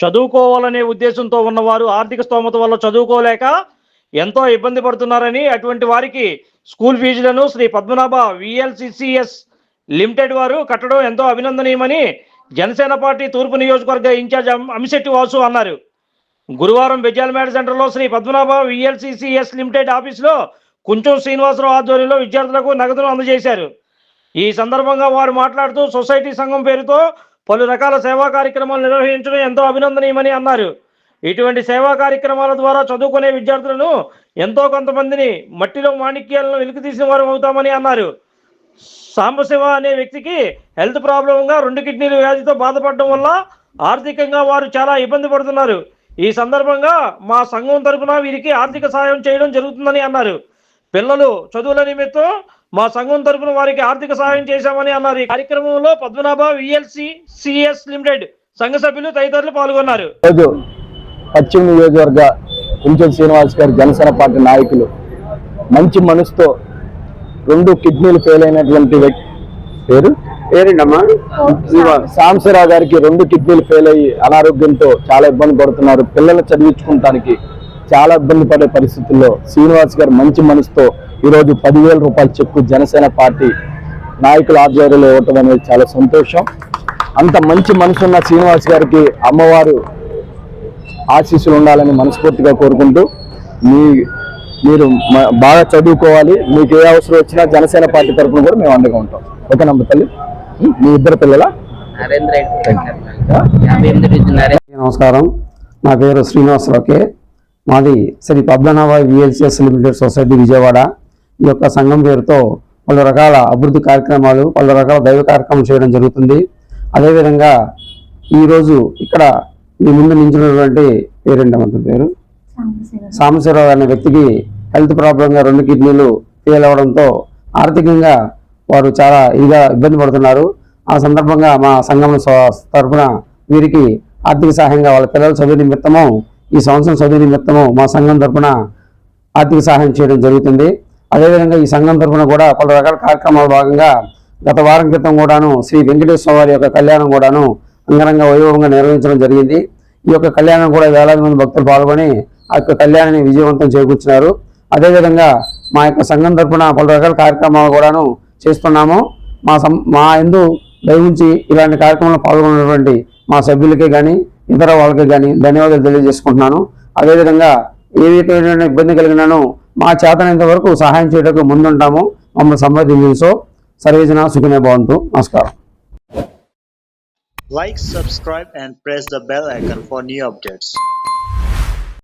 చదువుకోవాలనే ఉద్దేశంతో ఉన్నవారు ఆర్థిక స్తోమత వల్ల చదువుకోలేక ఎంతో ఇబ్బంది పడుతున్నారని అటువంటి వారికి స్కూల్ ఫీజులను శ్రీ పద్మనాభ విఎల్సిసిఎస్ లిమిటెడ్ వారు కట్టడం ఎంతో అభినందనీయమని జనసేన పార్టీ తూర్పు నియోజకవర్గ ఇన్ఛార్జ్ అమిశెట్టి వాసు అన్నారు. గురువారం విద్యాలమేడ సెంటర్లో శ్రీ పద్మనాభ విఎల్సిసిఎస్ లిమిటెడ్ ఆఫీసులో కుంచం శ్రీనివాసరావు ఆధ్వర్యంలో విద్యార్థులకు నగదును అందజేశారు. ఈ సందర్భంగా వారు మాట్లాడుతూ సొసైటీ సంఘం పేరుతో పలు రకాల సేవా కార్యక్రమాలు నిర్వహించడం ఎంతో అభినందనీయమని అన్నారు. ఇటువంటి సేవా కార్యక్రమాల ద్వారా చదువుకునే విద్యార్థులను ఎంతో కొంతమందిని మట్టిలో మాణిక్యాలను వెలికితీసిన వారు అవుతామని అన్నారు. సాంబశివ అనే వ్యక్తికి హెల్త్ ప్రాబ్లంగా రెండు కిడ్నీల వ్యాధితో బాధపడడం వల్ల ఆర్థికంగా వారు చాలా ఇబ్బంది పడుతున్నారు. ఈ సందర్భంగా మా సంఘం తరపున వీరికి ఆర్థిక సహాయం చేయడం జరుగుతుందని అన్నారు. పిల్లలు చదువుల నిమిత్తం మా సంఘం తరపున వారికి ఆర్థిక సహాయం చేశామని అన్నారు. ఈ కార్యక్రమంలో పద్మనాభ విఎల్సి సిఎస్ లిమిటెడ్ సంఘ సభ్యులు తదితరులు పాల్గొన్నారు. రోజు పశ్చిమ నియోజకవర్గ కుంచెం శ్రీనివాస్ గారి జనసేన పార్టీ నాయకులు మంచి మనసుతో రెండు కిడ్నీలు ఫెయిల్ అయినటువంటి వ్యక్తి పేరు? పేరేంటమ్మా? సాంబశివరావు గారికి రెండు కిడ్నీలు ఫెయిల్ అయ్యి అనారోగ్యంతో చాలా ఇబ్బంది పడుతున్నారు. పిల్లలు చదివించుకుంటానికి చాలా ఇబ్బంది పడే పరిస్థితుల్లో శ్రీనివాస్ గారు మంచి మనసుతో ఈరోజు పదివేల రూపాయల చెక్కు జనసేన పార్టీ నాయకుల ఆధ్వర్యంలో ఇవ్వటం అనేది చాలా సంతోషం. అంత మంచి మనసున్న శ్రీనివాస్ గారికి అమ్మవారు ఆశీస్సులు ఉండాలని మనస్ఫూర్తిగా కోరుకుంటూ మీ మీరు బాగా చదువుకోవాలి. మీకు ఏ అవసరం వచ్చినా జనసేన పార్టీ తరఫున కూడా మేము అండగా ఉంటాం. ఓకే నమ్మ తల్లి? మీ ఇద్దరు పిల్లల? నమస్కారం. నా పేరు శ్రీనివాసరావు కే మాది Sri Padmanabha VLCS limited society Vijayawada. ఈ యొక్క సంఘం పేరుతో పలు రకాల అభివృద్ధి కార్యక్రమాలు పలు రకాల దైవ కార్యక్రమాలు చేయడం జరుగుతుంది. అదేవిధంగా ఈరోజు ఇక్కడ మీ ముందు నించున్నటువంటి పేరేంటి అతని పేరు? సాంబశివరావు. అనే వ్యక్తికి హెల్త్ ప్రాబ్లంగా రెండు కిడ్నీలు ఫెయిల్ అవడంతో ఆర్థికంగా వారు చాలా ఇదిగా ఇబ్బంది పడుతున్నారు. ఆ సందర్భంగా మా సంఘం తరపున వీరికి ఆర్థిక సహాయంగా వాళ్ళ పిల్లల చదువు నిమిత్తము ఈ సంవత్సరం చదువు నిమిత్తము మా సంఘం తరపున ఆర్థిక సహాయం చేయడం జరుగుతుంది. అదేవిధంగా ఈ సంఘం తరపున కూడా పలు రకాల కార్యక్రమాల భాగంగా గత వారం క్రితం కూడాను శ్రీ వెంకటేశ్వర వారి యొక్క కళ్యాణం కూడాను అంగరంగ వైభవంగా నిర్వహించడం జరిగింది. ఈ యొక్క కళ్యాణం కూడా వేలాది మంది భక్తులు పాల్గొని ఆ యొక్క కళ్యాణాన్ని విజయవంతం చేకూర్చున్నారు అదేవిధంగా మా యొక్క సంఘం తరపున పలు రకాల కార్యక్రమాలు కూడాను చేస్తున్నాము. మా సం మా ఎందు దయవుంచి ఇలాంటి కార్యక్రమంలో పాల్గొన్నటువంటి మా సభ్యులకే కానీ ఇతర వాళ్ళకి కానీ ధన్యవాదాలు తెలియజేసుకుంటున్నాను. అదేవిధంగా ఏ విధమైన ఇబ్బంది కలిగినానో మా చేతనంత వరకు సహాయం చేయటకు ముందుంటాము. మమ్మల్ని సంప్రదించో సర్వేజన సుఖనే భవంతు. నమస్కారం. Like subscribe and press the bell icon for new updates